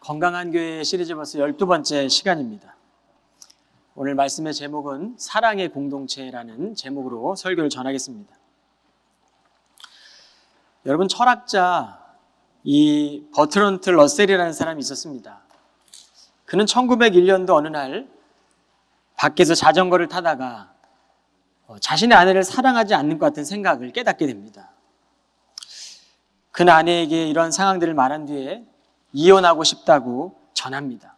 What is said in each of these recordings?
건강한 교회 시리즈 벌써 12번째 시간입니다. 오늘 말씀의 제목은 사랑의 공동체라는 제목으로 설교를 전하겠습니다. 여러분 철학자 이 버트런트 러셀이라는 사람이 있었습니다. 그는 1901년도 어느 날 밖에서 자전거를 타다가 어, 자신의 아내를 사랑하지 않는 것 같은 생각을 깨닫게 됩니다. 그 아내에게 이러한 상황들을 말한 뒤에 이혼하고 싶다고 전합니다.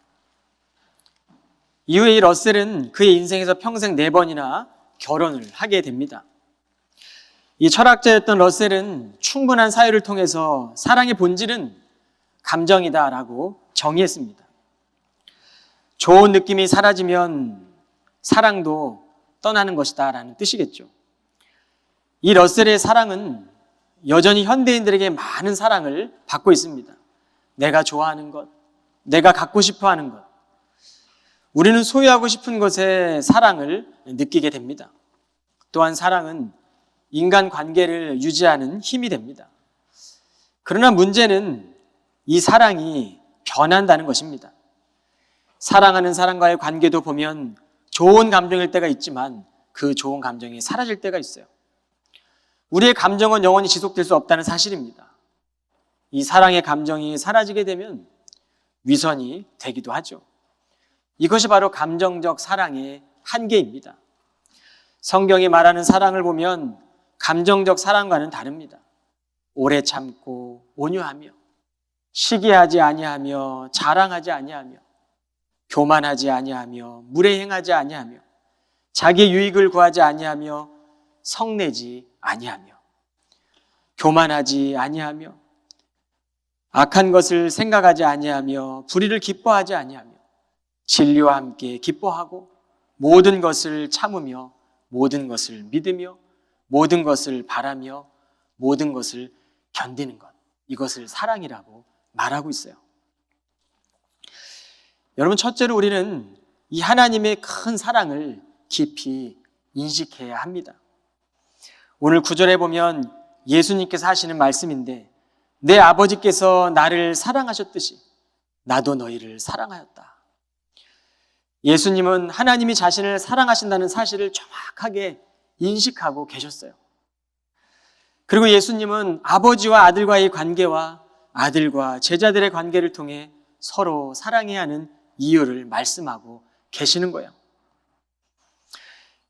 이후에 이 러셀은 그의 인생에서 평생 네 번이나 결혼을 하게 됩니다. 이 철학자였던 러셀은 충분한 사유를 통해서 사랑의 본질은 감정이다라고 정의했습니다. 좋은 느낌이 사라지면 사랑도 떠나는 것이다라는 뜻이겠죠. 이 러셀의 사랑은 여전히 현대인들에게 많은 사랑을 받고 있습니다. 내가 좋아하는 것, 내가 갖고 싶어 하는 것. 우리는 소유하고 싶은 것에 사랑을 느끼게 됩니다. 또한 사랑은 인간 관계를 유지하는 힘이 됩니다. 그러나 문제는 이 사랑이 변한다는 것입니다. 사랑하는 사람과의 관계도 보면 좋은 감정일 때가 있지만 그 좋은 감정이 사라질 때가 있어요. 우리의 감정은 영원히 지속될 수 없다는 사실입니다. 이 사랑의 감정이 사라지게 되면 위선이 되기도 하죠. 이것이 바로 감정적 사랑의 한계입니다. 성경이 말하는 사랑을 보면 감정적 사랑과는 다릅니다. 오래 참고 온유하며 시기하지 아니하며 자랑하지 아니하며 교만하지 아니하며 무례행하지 아니하며 자기 유익을 구하지 아니하며 성내지 아니하며 교만하지 아니하며 악한 것을 생각하지 아니하며 불의를 기뻐하지 아니하며 진리와 함께 기뻐하고 모든 것을 참으며 모든 것을 믿으며 모든 것을 바라며 모든 것을 견디는 것 이것을 사랑이라고 말하고 있어요. 여러분 첫째로 우리는 이 하나님의 큰 사랑을 깊이 인식해야 합니다. 오늘 구절에 보면 예수님께서 하시는 말씀인데 내 아버지께서 나를 사랑하셨듯이 나도 너희를 사랑하였다. 예수님은 하나님이 자신을 사랑하신다는 사실을 정확하게 인식하고 계셨어요. 그리고 예수님은 아버지와 아들과의 관계와 아들과 제자들의 관계를 통해 서로 사랑해야 하는 이유를 말씀하고 계시는 거예요.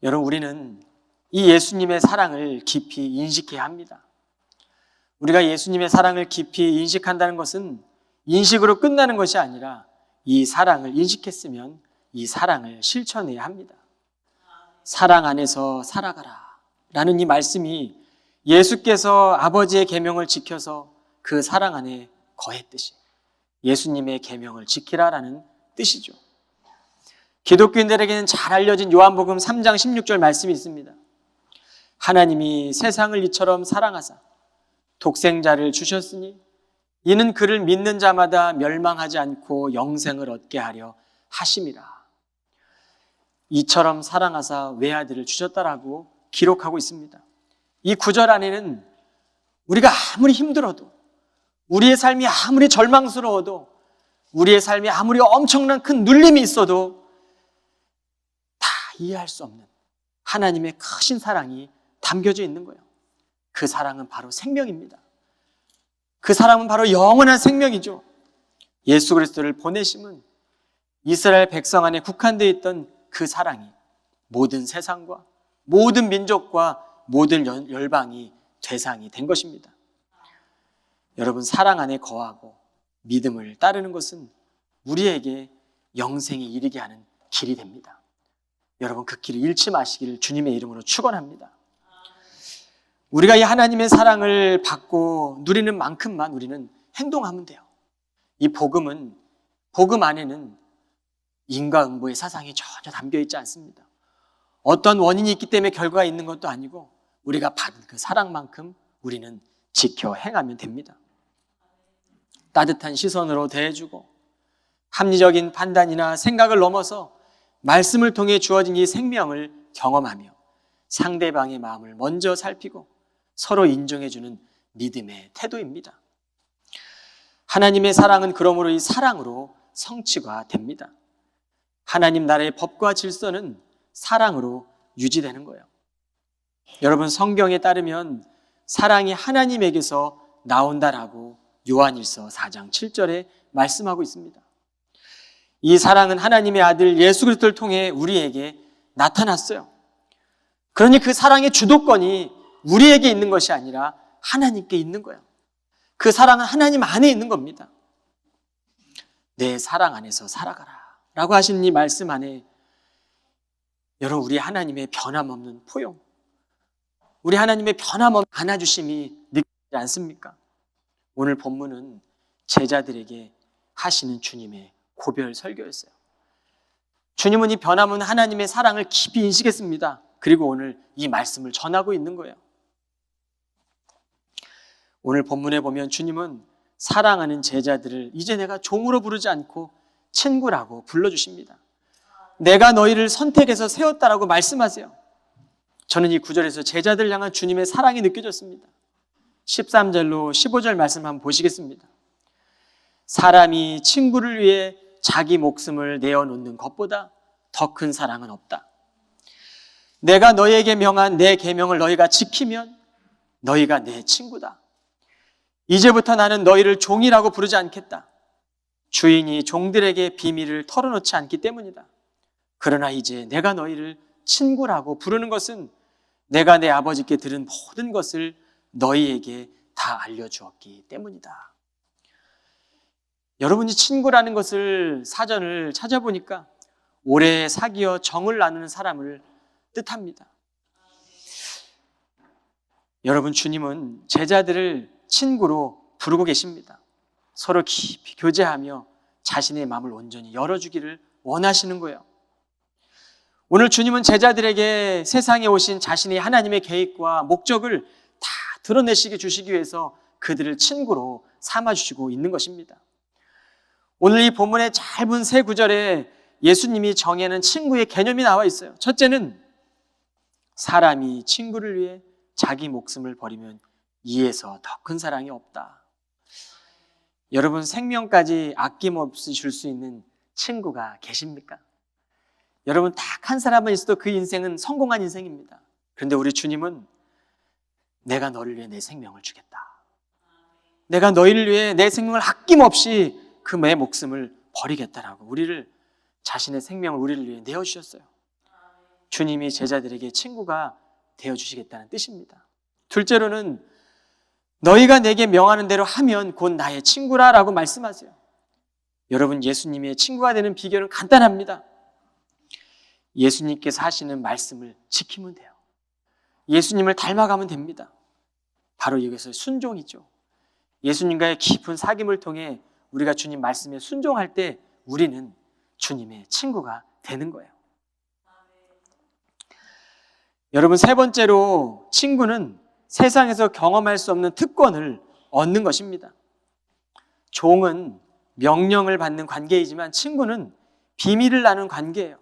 여러분, 우리는 이 예수님의 사랑을 깊이 인식해야 합니다. 우리가 예수님의 사랑을 깊이 인식한다는 것은 인식으로 끝나는 것이 아니라 이 사랑을 인식했으면 이 사랑을 실천해야 합니다. 사랑 안에서 살아가라. 라는 이 말씀이 예수께서 아버지의 계명을 지켜서 그 사랑 안에 거했듯이 예수님의 계명을 지키라라는 뜻이죠. 기독교인들에게는 잘 알려진 요한복음 3장 16절 말씀이 있습니다. 하나님이 세상을 이처럼 사랑하사 독생자를 주셨으니 이는 그를 믿는 자마다 멸망하지 않고 영생을 얻게 하려 하심이라. 이처럼 사랑하사 외아들을 주셨다라고 기록하고 있습니다. 이 구절 안에는 우리가 아무리 힘들어도 우리의 삶이 아무리 절망스러워도 우리의 삶이 아무리 엄청난 큰 눌림이 있어도 다 이해할 수 없는 하나님의 크신 사랑이 담겨져 있는 거예요. 그 사랑은 바로 생명입니다. 그 사랑은 바로 영원한 생명이죠. 예수 그리스도를 보내심은 이스라엘 백성 안에 국한되어 있던 그 사랑이 모든 세상과 모든 민족과 모든 열방이 대상이 된 것입니다. 여러분 사랑 안에 거하고 믿음을 따르는 것은 우리에게 영생에 이르게 하는 길이 됩니다. 여러분 그 길을 잃지 마시기를 주님의 이름으로 축원합니다. 우리가 이 하나님의 사랑을 받고 누리는 만큼만 우리는 행동하면 돼요. 이 복음은 복음 안에는 인과응보의 사상이 전혀 담겨 있지 않습니다. 어떤 원인이 있기 때문에 결과가 있는 것도 아니고 우리가 받은 그 사랑만큼 우리는 지켜 행하면 됩니다. 따뜻한 시선으로 대해주고 합리적인 판단이나 생각을 넘어서 말씀을 통해 주어진 이 생명을 경험하며 상대방의 마음을 먼저 살피고 서로 인정해주는 믿음의 태도입니다. 하나님의 사랑은 그러므로 이 사랑으로 성취가 됩니다. 하나님 나라의 법과 질서는 사랑으로 유지되는 거예요. 여러분 성경에 따르면 사랑이 하나님에게서 나온다라고 요한일서 4장 7절에 말씀하고 있습니다. 이 사랑은 하나님의 아들 예수 그리스도를 통해 우리에게 나타났어요. 그러니 그 사랑의 주도권이 우리에게 있는 것이 아니라 하나님께 있는 거예요. 그 사랑은 하나님 안에 있는 겁니다. 내 사랑 안에서 살아가라. 라고 하신 이 말씀 안에 여러분 우리 하나님의 변함없는 포용, 우리 하나님의 변함없는 안아주심이 느끼지 않습니까? 오늘 본문은 제자들에게 하시는 주님의 고별 설교였어요. 주님은 이 변함없는 하나님의 사랑을 깊이 인식했습니다. 그리고 오늘 이 말씀을 전하고 있는 거예요. 오늘 본문에 보면 주님은 사랑하는 제자들을 이제 내가 종으로 부르지 않고 친구라고 불러주십니다. 내가 너희를 선택해서 세웠다라고 말씀하세요. 저는 이 구절에서 제자들 향한 주님의 사랑이 느껴졌습니다. 13절로 15절 말씀 한번 보시겠습니다. 사람이 친구를 위해 자기 목숨을 내어놓는 것보다 더 큰 사랑은 없다. 내가 너희에게 명한 내 계명을 너희가 지키면 너희가 내 친구다. 이제부터 나는 너희를 종이라고 부르지 않겠다. 주인이 종들에게 비밀을 털어놓지 않기 때문이다. 그러나 이제 내가 너희를 친구라고 부르는 것은 내가 내 아버지께 들은 모든 것을 너희에게 다 알려주었기 때문이다. 여러분이 친구라는 것을 사전을 찾아보니까 오래 사귀어 정을 나누는 사람을 뜻합니다. 여러분, 주님은 제자들을 친구로 부르고 계십니다. 서로 깊이 교제하며 자신의 마음을 온전히 열어주기를 원하시는 거예요. 오늘 주님은 제자들에게 세상에 오신 자신의 하나님의 계획과 목적을 다 드러내시게 주시기 위해서 그들을 친구로 삼아주시고 있는 것입니다. 오늘 이 본문의 짧은 세 구절에 예수님이 정해는 친구의 개념이 나와 있어요. 첫째는 사람이 친구를 위해 자기 목숨을 버리면 이에서 더 큰 사랑이 없다. 여러분 생명까지 아낌없이 줄 수 있는 친구가 계십니까? 여러분 딱 한 사람만 있어도 그 인생은 성공한 인생입니다. 그런데 우리 주님은 내가 너를 위해 내 생명을 주겠다. 내가 너희를 위해 내 생명을 아낌없이 그 내 목숨을 버리겠다라고 우리를 자신의 생명을 우리를 위해 내어 주셨어요. 주님이 제자들에게 친구가 되어 주시겠다는 뜻입니다. 둘째로는 너희가 내게 명하는 대로 하면 곧 나의 친구라 라고 말씀하세요. 여러분 예수님의 친구가 되는 비결은 간단합니다. 예수님께서 하시는 말씀을 지키면 돼요. 예수님을 닮아가면 됩니다. 바로 여기서 순종이죠. 예수님과의 깊은 사귐을 통해 우리가 주님 말씀에 순종할 때 우리는 주님의 친구가 되는 거예요. 여러분 세 번째로 친구는 세상에서 경험할 수 없는 특권을 얻는 것입니다. 종은 명령을 받는 관계이지만 친구는 비밀을 나눈 관계예요.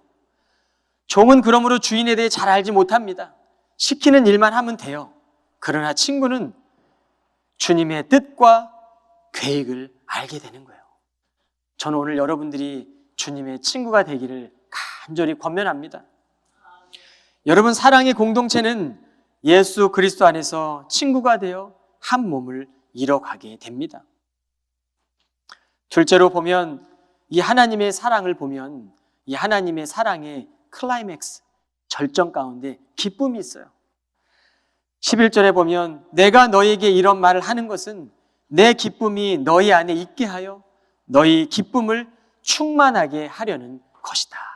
종은 그러므로 주인에 대해 잘 알지 못합니다. 시키는 일만 하면 돼요. 그러나 친구는 주님의 뜻과 계획을 알게 되는 거예요. 저는 오늘 여러분들이 주님의 친구가 되기를 간절히 권면합니다. 여러분 사랑의 공동체는 예수 그리스도 안에서 친구가 되어 한 몸을 이뤄가게 됩니다. 둘째로 보면 이 하나님의 사랑을 보면 이 하나님의 사랑의 클라이맥스, 절정 가운데 기쁨이 있어요. 11절에 보면 내가 너에게 이런 말을 하는 것은 내 기쁨이 너희 안에 있게 하여 너희 기쁨을 충만하게 하려는 것이다.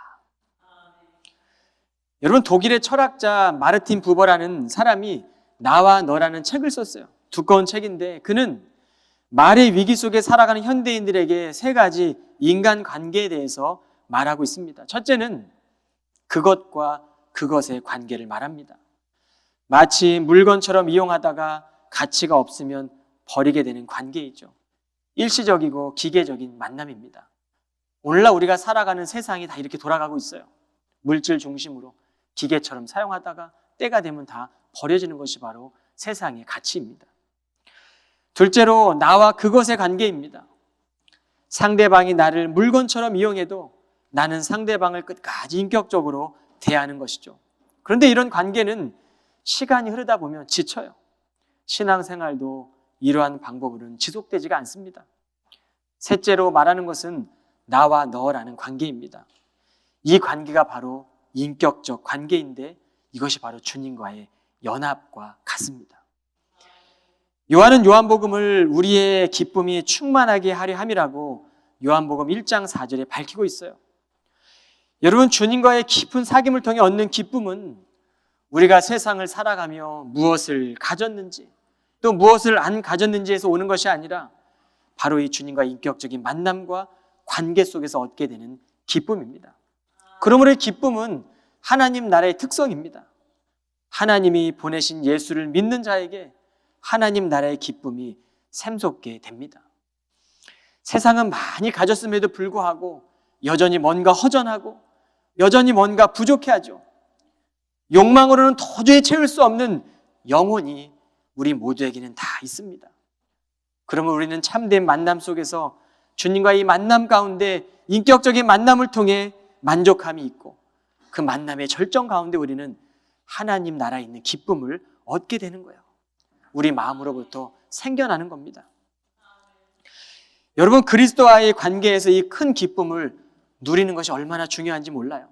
여러분 독일의 철학자 마르틴 부버라는 사람이 나와 너라는 책을 썼어요. 두꺼운 책인데 그는 말의 위기 속에 살아가는 현대인들에게 세 가지 인간 관계에 대해서 말하고 있습니다. 첫째는 그것과 그것의 관계를 말합니다. 마치 물건처럼 이용하다가 가치가 없으면 버리게 되는 관계이죠. 일시적이고 기계적인 만남입니다. 오늘날 우리가 살아가는 세상이 다 이렇게 돌아가고 있어요. 물질 중심으로 기계처럼 사용하다가 때가 되면 다 버려지는 것이 바로 세상의 가치입니다. 둘째로 나와 그것의 관계입니다. 상대방이 나를 물건처럼 이용해도 나는 상대방을 끝까지 인격적으로 대하는 것이죠. 그런데 이런 관계는 시간이 흐르다 보면 지쳐요. 신앙생활도 이러한 방법으로는 지속되지가 않습니다. 셋째로 말하는 것은 나와 너라는 관계입니다. 이 관계가 바로 인격적 관계인데 이것이 바로 주님과의 연합과 같습니다. 요한은 요한복음을 우리의 기쁨이 충만하게 하려 함이라고 요한복음 1장 4절에 밝히고 있어요. 여러분 주님과의 깊은 사귐을 통해 얻는 기쁨은 우리가 세상을 살아가며 무엇을 가졌는지 또 무엇을 안 가졌는지에서 오는 것이 아니라 바로 이 주님과 인격적인 만남과 관계 속에서 얻게 되는 기쁨입니다. 그러므로 이 기쁨은 하나님 나라의 특성입니다. 하나님이 보내신 예수를 믿는 자에게 하나님 나라의 기쁨이 샘솟게 됩니다. 세상은 많이 가졌음에도 불구하고 여전히 뭔가 허전하고 여전히 뭔가 부족해하죠. 욕망으로는 도저히 채울 수 없는 영혼이 우리 모두에게는 다 있습니다. 그러면 우리는 참된 만남 속에서 주님과 이 만남 가운데 인격적인 만남을 통해 만족함이 있고 그 만남의 절정 가운데 우리는 하나님 나라에 있는 기쁨을 얻게 되는 거예요. 우리 마음으로부터 생겨나는 겁니다. 여러분 그리스도와의 관계에서 이 큰 기쁨을 누리는 것이 얼마나 중요한지 몰라요.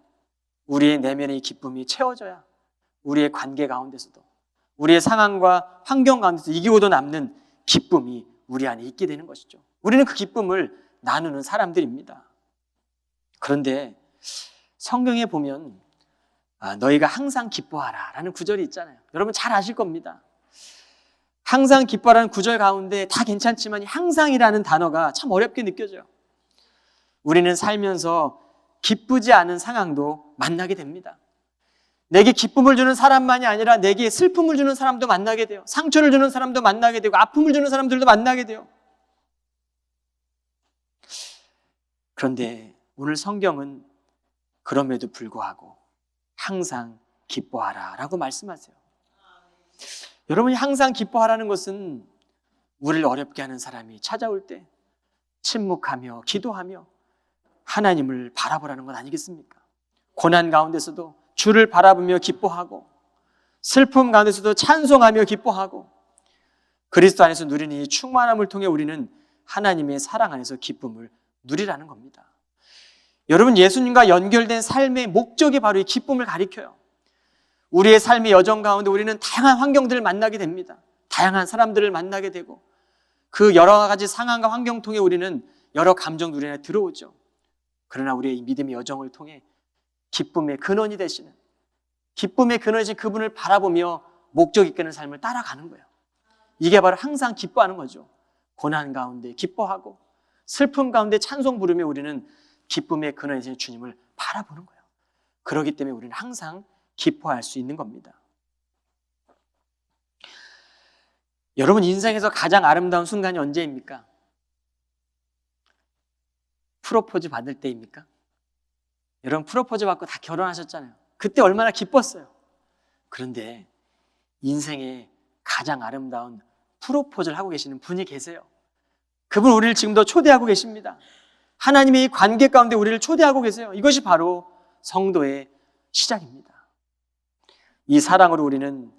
우리의 내면의 기쁨이 채워져야 우리의 관계 가운데서도 우리의 상황과 환경 가운데서 이기고도 남는 기쁨이 우리 안에 있게 되는 것이죠. 우리는 그 기쁨을 나누는 사람들입니다. 그런데 성경에 보면 아, 너희가 항상 기뻐하라 라는 구절이 있잖아요. 여러분 잘 아실 겁니다. 항상 기뻐하라는 구절 가운데 다 괜찮지만 항상이라는 단어가 참 어렵게 느껴져요. 우리는 살면서 기쁘지 않은 상황도 만나게 됩니다. 내게 기쁨을 주는 사람만이 아니라 내게 슬픔을 주는 사람도 만나게 돼요. 상처를 주는 사람도 만나게 되고 아픔을 주는 사람들도 만나게 돼요. 그런데 오늘 성경은 그럼에도 불구하고 항상 기뻐하라 라고 말씀하세요. 여러분이 항상 기뻐하라는 것은 우리를 어렵게 하는 사람이 찾아올 때 침묵하며 기도하며 하나님을 바라보라는 것 아니겠습니까? 고난 가운데서도 주를 바라보며 기뻐하고 슬픔 가운데서도 찬송하며 기뻐하고 그리스도 안에서 누리는 이 충만함을 통해 우리는 하나님의 사랑 안에서 기쁨을 누리라는 겁니다. 여러분 예수님과 연결된 삶의 목적이 바로 이 기쁨을 가리켜요. 우리의 삶의 여정 가운데 우리는 다양한 환경들을 만나게 됩니다. 다양한 사람들을 만나게 되고 그 여러 가지 상황과 환경 통해 우리는 여러 감정들이 안에 들어오죠. 그러나 우리의 믿음의 여정을 통해 기쁨의 근원이 되시는 기쁨의 근원이신 그분을 바라보며 목적 있게는 삶을 따라가는 거예요. 이게 바로 항상 기뻐하는 거죠. 고난 가운데 기뻐하고 슬픔 가운데 찬송 부르며 우리는 기쁨의 근원이신 주님을 바라보는 거예요. 그렇기 때문에 우리는 항상 기뻐할 수 있는 겁니다. 여러분 인생에서 가장 아름다운 순간이 언제입니까? 프로포즈 받을 때입니까? 여러분 프로포즈 받고 다 결혼하셨잖아요. 그때 얼마나 기뻤어요. 그런데 인생의 가장 아름다운 프로포즈를 하고 계시는 분이 계세요. 그분 우리를 지금도 초대하고 계십니다. 하나님의 관계 가운데 우리를 초대하고 계세요. 이것이 바로 성도의 시작입니다. 이 사랑으로 우리는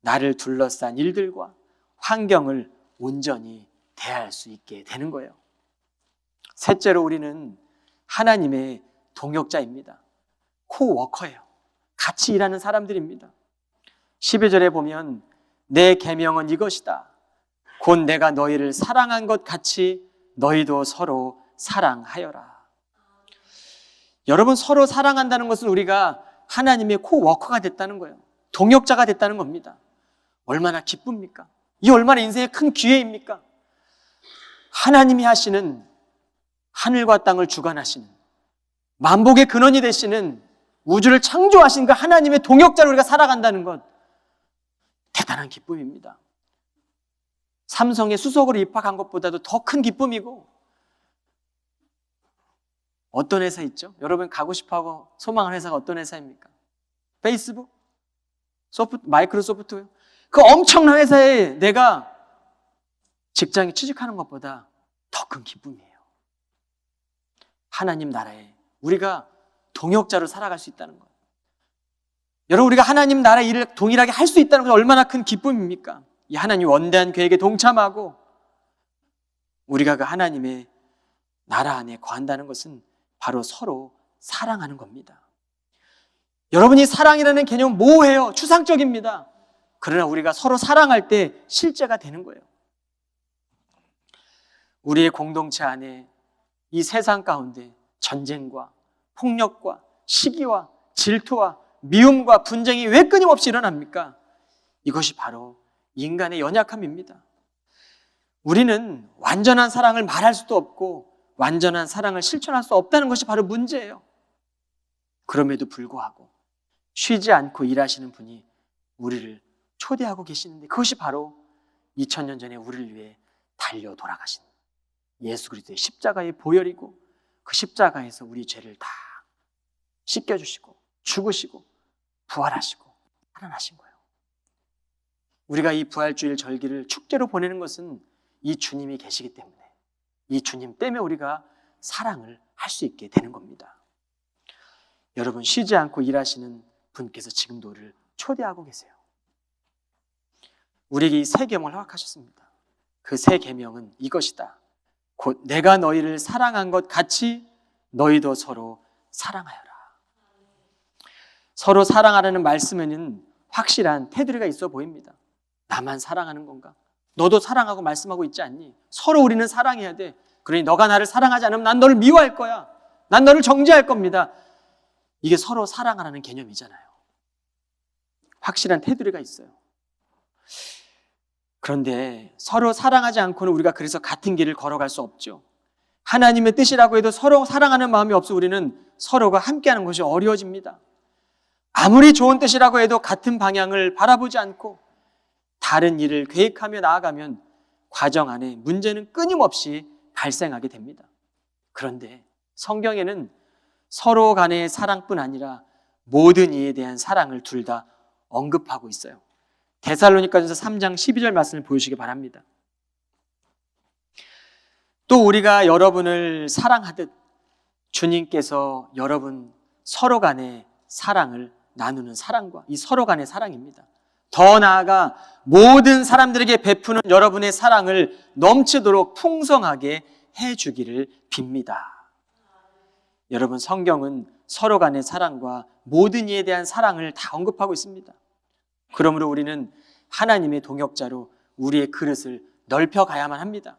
나를 둘러싼 일들과 환경을 온전히 대할 수 있게 되는 거예요. 셋째로 우리는 하나님의 동역자입니다. 코워커예요. 같이 일하는 사람들입니다. 12절에 보면 내 계명은 이것이다. 곧 내가 너희를 사랑한 것 같이 너희도 서로 사랑하여라. 여러분 서로 사랑한다는 것은 우리가 하나님의 코워커가 됐다는 거예요. 동역자가 됐다는 겁니다. 얼마나 기쁩니까? 이 얼마나 인생의 큰 기회입니까? 하나님이 하시는 하늘과 땅을 주관하시는 만복의 근원이 되시는 우주를 창조하신 그 하나님의 동역자로 우리가 살아간다는 것 대단한 기쁨입니다. 삼성에 수석으로 입학한 것보다도 더 큰 기쁨이고 어떤 회사 있죠? 여러분 가고 싶어하고 소망하는 회사가 어떤 회사입니까? 페이스북? 소프트, 마이크로소프트요? 그 엄청난 회사에 내가 직장에 취직하는 것보다 더 큰 기쁨이에요. 하나님 나라에 우리가 동역자로 살아갈 수 있다는 것. 여러분 우리가 하나님 나라 일을 동일하게 할 수 있다는 것 얼마나 큰 기쁨입니까? 이 하나님 원대한 계획에 동참하고 우리가 그 하나님의 나라 안에 거한다는 것은 바로 서로 사랑하는 겁니다. 여러분이 사랑이라는 개념 모호해요. 추상적입니다. 그러나 우리가 서로 사랑할 때 실제가 되는 거예요. 우리의 공동체 안에 이 세상 가운데 전쟁과 폭력과 시기와 질투와 미움과 분쟁이 왜 끊임없이 일어납니까? 이것이 바로 인간의 연약함입니다. 우리는 완전한 사랑을 말할 수도 없고 완전한 사랑을 실천할 수 없다는 것이 바로 문제예요. 그럼에도 불구하고 쉬지 않고 일하시는 분이 우리를 초대하고 계시는데 그것이 바로 2000년 전에 우리를 위해 달려 돌아가신 예수 그리스도의 십자가의 보혈이고 그 십자가에서 우리 죄를 다 씻겨 주시고 죽으시고 부활하시고 살아나신 거예요. 우리가 이 부활주일 절기를 축제로 보내는 것은 이 주님이 계시기 때문에 이 주님 때문에 우리가 사랑을 할 수 있게 되는 겁니다. 여러분 쉬지 않고 일하시는 분께서 지금도 우리를 초대하고 계세요. 우리에게 이새 계명을 허락하셨습니다. 그새 계명은 이것이다. 곧 내가 너희를 사랑한 것 같이 너희도 서로 사랑하여라. 서로 사랑하라는 말씀에는 확실한 테두리가 있어 보입니다. 나만 사랑하는 건가? 너도 사랑하고 말씀하고 있지 않니? 서로 우리는 사랑해야 돼. 그러니 너가 나를 사랑하지 않으면 난 너를 미워할 거야. 난 너를 정죄할 겁니다. 이게 서로 사랑하라는 개념이잖아요. 확실한 테두리가 있어요. 그런데 서로 사랑하지 않고는 우리가 그래서 같은 길을 걸어갈 수 없죠. 하나님의 뜻이라고 해도 서로 사랑하는 마음이 없어 우리는 서로가 함께하는 것이 어려워집니다. 아무리 좋은 뜻이라고 해도 같은 방향을 바라보지 않고 다른 일을 계획하며 나아가면 과정 안에 문제는 끊임없이 발생하게 됩니다. 그런데 성경에는 서로 간의 사랑뿐 아니라 모든 이에 대한 사랑을 둘 다 언급하고 있어요. 데살로니가전서 3장 12절 말씀을 보시기 바랍니다. 또 우리가 여러분을 사랑하듯 주님께서 여러분 서로 간의 사랑을 나누는 사랑과 이 서로 간의 사랑입니다. 더 나아가 모든 사람들에게 베푸는 여러분의 사랑을 넘치도록 풍성하게 해 주기를 빕니다. 여러분 성경은 서로 간의 사랑과 모든 이에 대한 사랑을 다 언급하고 있습니다. 그러므로 우리는 하나님의 동역자로 우리의 그릇을 넓혀 가야만 합니다.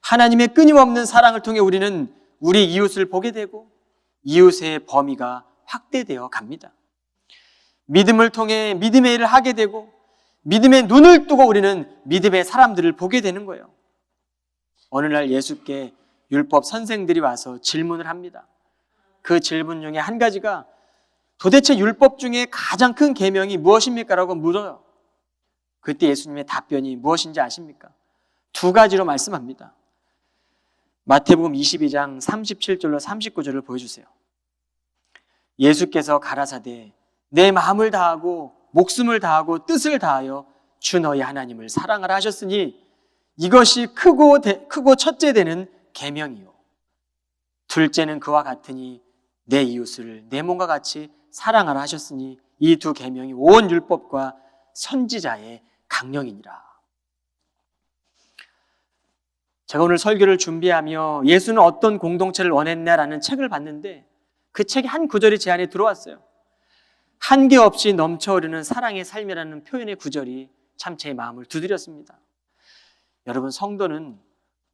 하나님의 끊임없는 사랑을 통해 우리는 우리 이웃을 보게 되고 이웃의 범위가 확대되어 갑니다. 믿음을 통해 믿음의 일을 하게 되고 믿음의 눈을 뜨고 우리는 믿음의 사람들을 보게 되는 거예요. 어느 날 예수께 율법 선생들이 와서 질문을 합니다. 그 질문 중에 한 가지가 도대체 율법 중에 가장 큰 계명이 무엇입니까? 라고 물어요. 그때 예수님의 답변이 무엇인지 아십니까? 두 가지로 말씀합니다. 마태복음 22장 37절로 39절을 보여주세요. 예수께서 가라사대 내 마음을 다하고 목숨을 다하고 뜻을 다하여 주 너희 하나님을 사랑하라 하셨으니 이것이 크고 대, 크고 첫째 되는 계명이요. 둘째는 그와 같으니 내 이웃을 내 몸과 같이 사랑하라 하셨으니 이 두 계명이 온 율법과 선지자의 강령이니라. 제가 오늘 설교를 준비하며 예수는 어떤 공동체를 원했냐라는 책을 봤는데 그 책의 한 구절이 제 안에 들어왔어요. 한계 없이 넘쳐흐르는 사랑의 삶이라는 표현의 구절이 참 제 마음을 두드렸습니다. 여러분, 성도는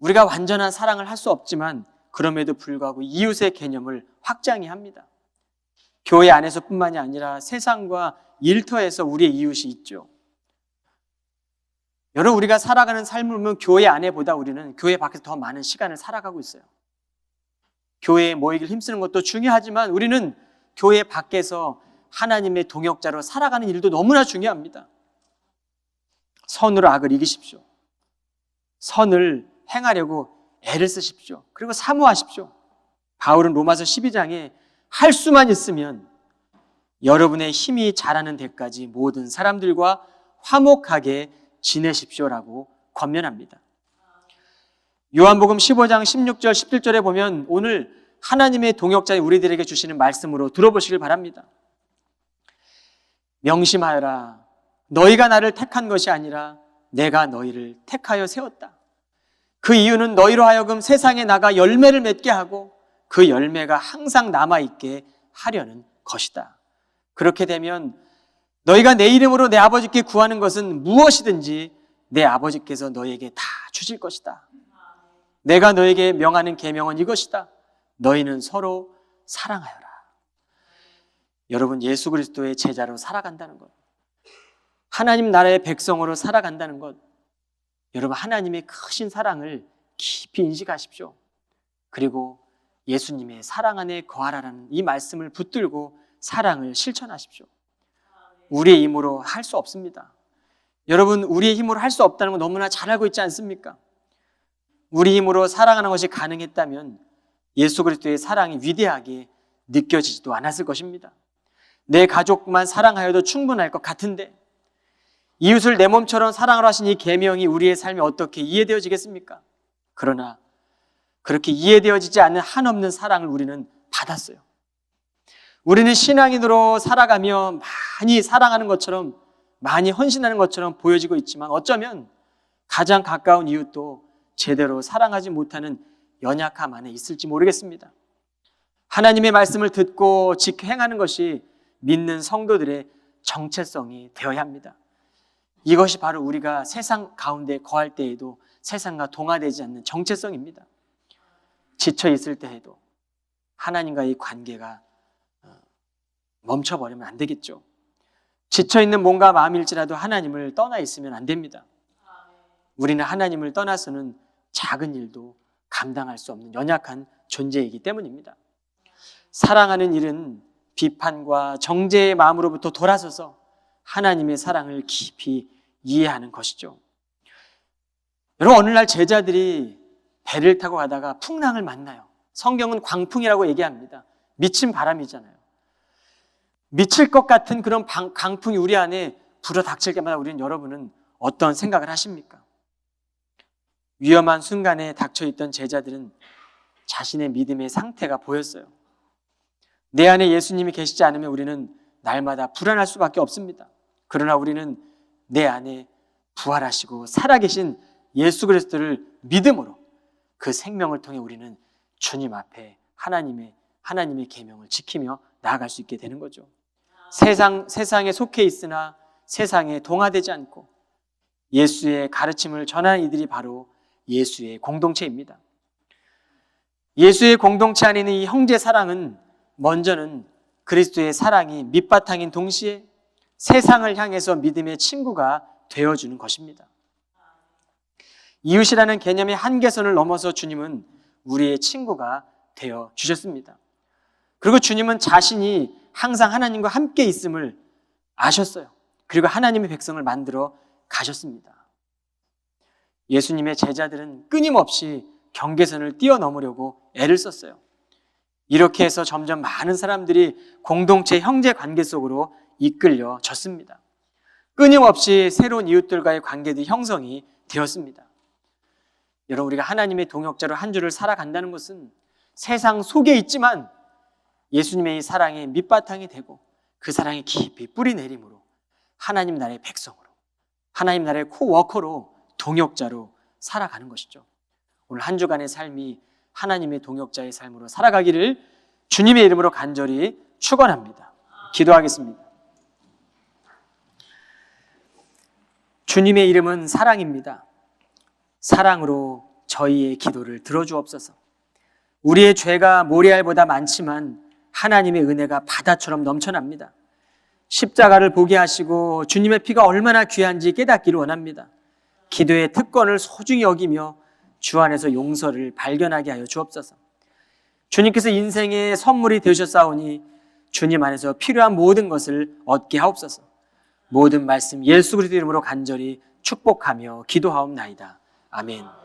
우리가 완전한 사랑을 할 수 없지만 그럼에도 불구하고 이웃의 개념을 확장해야 합니다. 교회 안에서뿐만이 아니라 세상과 일터에서 우리의 이웃이 있죠. 여러분, 우리가 살아가는 삶을 보면 교회 안에보다 우리는 교회 밖에서 더 많은 시간을 살아가고 있어요. 교회에 모이길 힘쓰는 것도 중요하지만 우리는 교회 밖에서 하나님의 동역자로 살아가는 일도 너무나 중요합니다. 선으로 악을 이기십시오. 선을 행하려고 애를 쓰십시오. 그리고 사모하십시오. 바울은 로마서 12장에 할 수만 있으면 여러분의 힘이 자라는 데까지 모든 사람들과 화목하게 지내십시오라고 권면합니다. 요한복음 15장 16절 17절에 보면 오늘 하나님의 동역자인 우리들에게 주시는 말씀으로 들어보시길 바랍니다. 명심하여라. 너희가 나를 택한 것이 아니라 내가 너희를 택하여 세웠다. 그 이유는 너희로 하여금 세상에 나가 열매를 맺게 하고 그 열매가 항상 남아있게 하려는 것이다. 그렇게 되면 너희가 내 이름으로 내 아버지께 구하는 것은 무엇이든지 내 아버지께서 너희에게 다 주실 것이다. 내가 너에게 명하는 계명은 이것이다. 너희는 서로 사랑하여라. 여러분 예수 그리스도의 제자로 살아간다는 것. 하나님 나라의 백성으로 살아간다는 것. 여러분 하나님의 크신 사랑을 깊이 인식하십시오. 그리고 예수님의 사랑 안에 거하라는 이 말씀을 붙들고 사랑을 실천하십시오. 우리의 힘으로 할 수 없습니다. 여러분 우리의 힘으로 할 수 없다는 거 너무나 잘 알고 있지 않습니까? 우리 힘으로 사랑하는 것이 가능했다면 예수 그리스도의 사랑이 위대하게 느껴지지도 않았을 것입니다. 내 가족만 사랑하여도 충분할 것 같은데 이웃을 내 몸처럼 사랑을 하신 이 계명이 우리의 삶에 어떻게 이해되어지겠습니까? 그러나 그렇게 이해되어지지 않는 한없는 사랑을 우리는 받았어요. 우리는 신앙인으로 살아가며 많이 사랑하는 것처럼 많이 헌신하는 것처럼 보여지고 있지만 어쩌면 가장 가까운 이웃도 제대로 사랑하지 못하는 연약함 안에 있을지 모르겠습니다. 하나님의 말씀을 듣고 지켜 행하는 것이 믿는 성도들의 정체성이 되어야 합니다. 이것이 바로 우리가 세상 가운데 거할 때에도 세상과 동화되지 않는 정체성입니다. 지쳐 있을 때에도 하나님과의 관계가 어, 멈춰버리면 안 되겠죠. 지쳐 있는 몸과 마음일지라도 하나님을 떠나 있으면 안 됩니다. 우리는 하나님을 떠나서는 작은 일도 감당할 수 없는 연약한 존재이기 때문입니다. 사랑하는 일은 비판과 정죄의 마음으로부터 돌아서서 하나님의 사랑을 깊이 이해하는 것이죠. 여러분, 어느 날 제자들이 배를 타고 가다가 풍랑을 만나요. 성경은 광풍이라고 얘기합니다. 미친 바람이잖아요. 미칠 것 같은 그런 방, 강풍이 우리 안에 불어 닥칠 때마다 우리는 여러분은 어떤 생각을 하십니까? 위험한 순간에 닥쳐 있던 제자들은 자신의 믿음의 상태가 보였어요. 내 안에 예수님이 계시지 않으면 우리는 날마다 불안할 수밖에 없습니다. 그러나 우리는 내 안에 부활하시고 살아계신 예수 그리스도를 믿음으로 그 생명을 통해 우리는 주님 앞에 하나님의 하나님의 계명을 지키며 나아갈 수 있게 되는 거죠. 세상 세상에 속해 있으나 세상에 동화되지 않고 예수의 가르침을 전하는 이들이 바로 예수의 공동체입니다. 예수의 공동체 안에 있는 이 형제 사랑은 먼저는 그리스도의 사랑이 밑바탕인 동시에 세상을 향해서 믿음의 친구가 되어주는 것입니다. 이웃이라는 개념의 한계선을 넘어서 주님은 우리의 친구가 되어 주셨습니다. 그리고 주님은 자신이 항상 하나님과 함께 있음을 아셨어요. 그리고 하나님의 백성을 만들어 가셨습니다. 예수님의 제자들은 끊임없이 경계선을 뛰어넘으려고 애를 썼어요. 이렇게 해서 점점 많은 사람들이 공동체 형제 관계 속으로 이끌려졌습니다. 끊임없이 새로운 이웃들과의 관계들이 형성이 되었습니다. 여러분, 우리가 하나님의 동역자로 한 주를 살아간다는 것은 세상 속에 있지만 예수님의 이 사랑의 밑바탕이 되고 그 사랑이 깊이 뿌리 내림으로 하나님 나라의 백성으로 하나님 나라의 코워커로 동역자로 살아가는 것이죠. 오늘 한 주간의 삶이 하나님의 동역자의 삶으로 살아가기를 주님의 이름으로 간절히 축원합니다. 기도하겠습니다. 주님의 이름은 사랑입니다. 사랑으로 저희의 기도를 들어주옵소서. 우리의 죄가 모래알보다 많지만 하나님의 은혜가 바다처럼 넘쳐납니다. 십자가를 보게 하시고 주님의 피가 얼마나 귀한지 깨닫기를 원합니다. 기도의 특권을 소중히 여기며 주 안에서 용서를 발견하게 하여 주옵소서. 주님께서 인생의 선물이 되셨사오니 주님 안에서 필요한 모든 것을 얻게 하옵소서. 모든 말씀 예수 그리스도 이름으로 간절히 축복하며 기도하옵나이다. 아멘.